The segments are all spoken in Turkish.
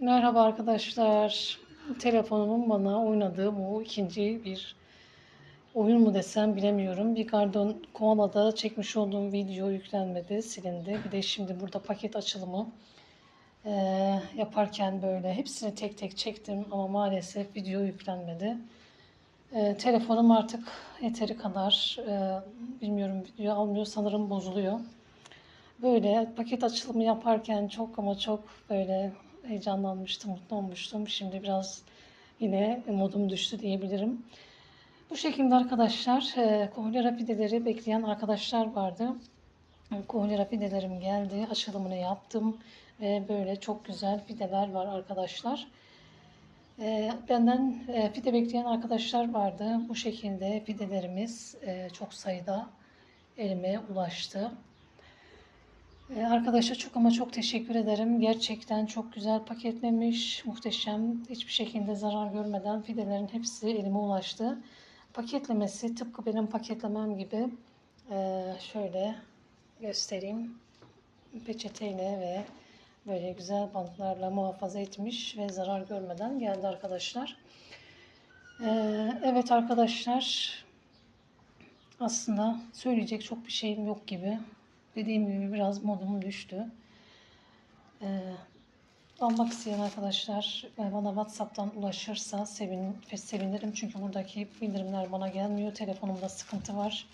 Merhaba arkadaşlar. Telefonumun bana oynadığı bu ikinci bir oyun mu desem bilemiyorum. Bir Gardon Koala'da çekmiş olduğum video yüklenmedi, silindi. Bir de şimdi burada paket açılımı eee, yaparken böyle hepsini tek tek çektim ama maalesef video yüklenmedi. Eee, telefonum artık yeteri kadar eee, bilmiyorum video almıyor sanırım bozuluyor. Böyle paket açılımı yaparken çok ama çok böyle heyecanlanmıştım, mutlu olmuştum. Şimdi biraz yine modum düştü diyebilirim. Bu şekilde arkadaşlar, e, kohlera pideleri bekleyen arkadaşlar vardı. Kohlera pidelerim geldi, açılımını yaptım ve böyle çok güzel pideler var arkadaşlar. E, benden e, pide bekleyen arkadaşlar vardı. Bu şekilde pidelerimiz e, çok sayıda elime ulaştı. Ee, Arkadaşa çok ama çok teşekkür ederim. Gerçekten çok güzel paketlemiş, muhteşem. Hiçbir şekilde zarar görmeden fidelerin hepsi elime ulaştı. Paketlemesi tıpkı benim paketlemem gibi. Ee, şöyle göstereyim. Peçeteyle ve böyle güzel bantlarla muhafaza etmiş ve zarar görmeden geldi arkadaşlar. Ee, evet arkadaşlar aslında söyleyecek çok bir şeyim yok gibi. Dediğim gibi biraz modum düştü. Ee, almak isteyen arkadaşlar e, bana WhatsApp'tan ulaşırsa sevin, sevinirim. Çünkü buradaki bildirimler bana gelmiyor. Telefonumda sıkıntı var.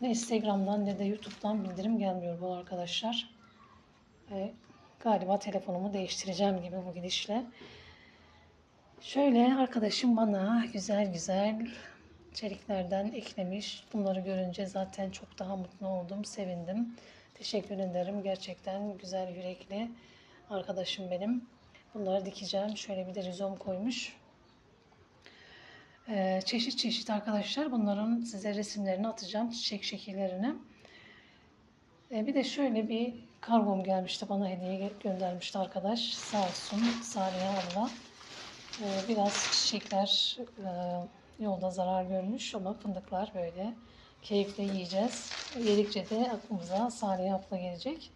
Ne Instagram'dan ne de YouTube'dan bildirim gelmiyor bu arkadaşlar. Ee, galiba telefonumu değiştireceğim gibi bu gidişle. Şöyle arkadaşım bana güzel güzel çeliklerden eklemiş. Bunları görünce zaten çok daha mutlu oldum, sevindim. Teşekkür ederim. Gerçekten güzel yürekli arkadaşım benim. Bunları dikeceğim. Şöyle bir de rizom koymuş. Ee, çeşit çeşit arkadaşlar. Bunların size resimlerini atacağım. Çiçek şekillerini. Ee, bir de şöyle bir kargom gelmişti. Bana hediye göndermişti arkadaş. Sağ olsun Saniye abla. Ee, biraz çiçekler e, yolda zarar görmüş ama fındıklar böyle keyifle yiyeceğiz. Yedikçe de aklımıza Saniye abla gelecek.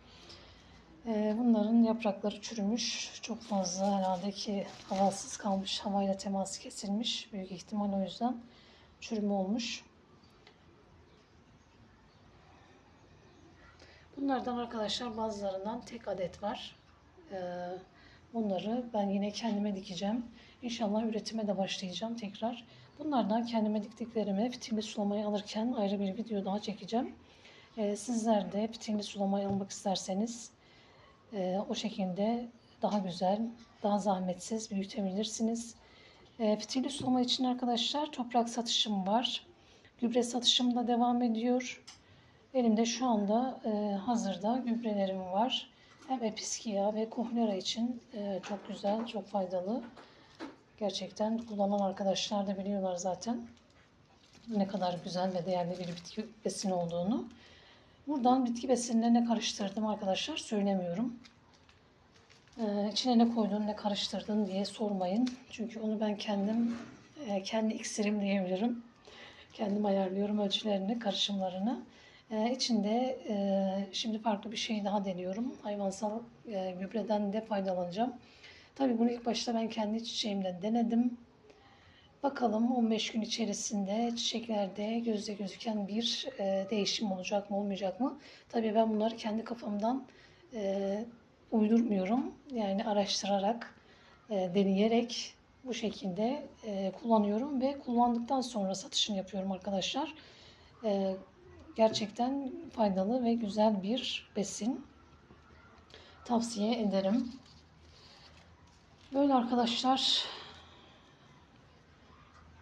Ee, bunların yaprakları çürümüş. Çok fazla herhalde ki havasız kalmış. Havayla teması kesilmiş. Büyük ihtimal o yüzden çürüme olmuş. Bunlardan arkadaşlar bazılarından tek adet var. Ee, bunları ben yine kendime dikeceğim. İnşallah üretime de başlayacağım tekrar. Bunlardan kendime diktiklerimi fitilli sulamayı alırken ayrı bir video daha çekeceğim. Ee, sizler de fitilli sulamayı almak isterseniz e, o şekilde daha güzel, daha zahmetsiz büyütebilirsiniz. E, fitilli sulama için arkadaşlar toprak satışım var. Gübre satışım da devam ediyor. Elimde şu anda e, hazırda gübrelerim var. Hem episkiya ve kohlera için e, çok güzel, çok faydalı. Gerçekten kullanan arkadaşlar da biliyorlar zaten ne kadar güzel ve değerli bir bitki besini olduğunu. Buradan bitki besinlerine karıştırdım arkadaşlar söylemiyorum. Ee, içine ne koydun, ne karıştırdın diye sormayın. Çünkü onu ben kendim, e, kendi iksirim diyebilirim. Kendim ayarlıyorum ölçülerini, karışımlarını. Ee, içinde e, şimdi farklı bir şey daha deniyorum. Hayvansal e, gübreden de faydalanacağım. Tabii bunu ilk başta ben kendi çiçeğimden denedim. Bakalım 15 gün içerisinde çiçeklerde gözle gözüken bir e, değişim olacak mı olmayacak mı? Tabii ben bunları kendi kafamdan e, uydurmuyorum. Yani araştırarak, e, deneyerek bu şekilde e, kullanıyorum ve kullandıktan sonra satışını yapıyorum arkadaşlar. E, gerçekten faydalı ve güzel bir besin. Tavsiye ederim. Böyle arkadaşlar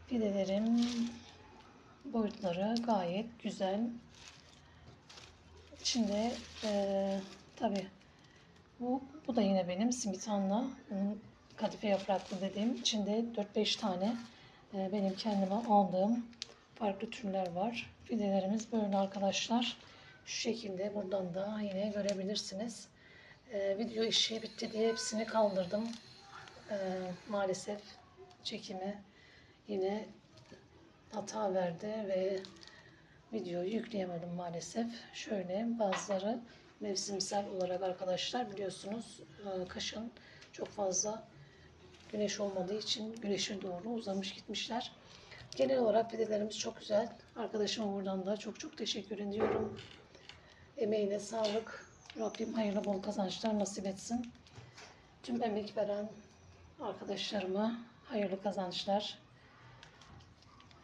pidelerim boyutları gayet güzel. İçinde e, tabi bu, bu da yine benim simitanla kadife yapraklı dediğim içinde 4-5 tane e, benim kendime aldığım farklı türler var. Fidelerimiz böyle arkadaşlar. Şu şekilde buradan da yine görebilirsiniz. E, video işi bitti diye hepsini kaldırdım. E, maalesef çekimi yine hata verdi ve videoyu yükleyemedim maalesef. Şöyle bazıları mevsimsel olarak arkadaşlar biliyorsunuz e, kışın çok fazla güneş olmadığı için güneşe doğru uzamış gitmişler. Genel olarak pidelerimiz çok güzel. Arkadaşıma buradan da çok çok teşekkür ediyorum. Emeğine sağlık. Rabbim hayırlı bol kazançlar nasip etsin. Tüm emek veren arkadaşlarıma hayırlı kazançlar.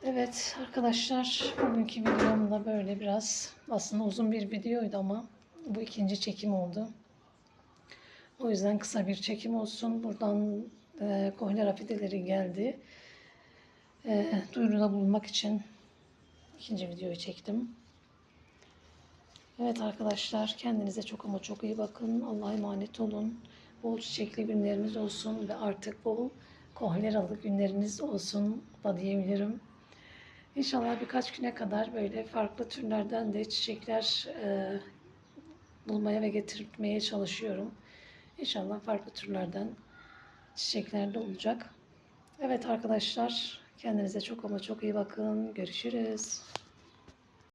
Evet arkadaşlar bugünkü videom da böyle biraz aslında uzun bir videoydu ama bu ikinci çekim oldu. O yüzden kısa bir çekim olsun. Buradan e, kohler fideleri geldi. E, duyuruda bulunmak için ikinci videoyu çektim. Evet arkadaşlar kendinize çok ama çok iyi bakın. Allah'a emanet olun. Bol çiçekli günleriniz olsun ve artık bol kohleralı günleriniz olsun da diyebilirim. İnşallah birkaç güne kadar böyle farklı türlerden de çiçekler e, bulmaya ve getirmeye çalışıyorum. İnşallah farklı türlerden çiçekler de olacak. Evet arkadaşlar kendinize çok ama çok iyi bakın. Görüşürüz.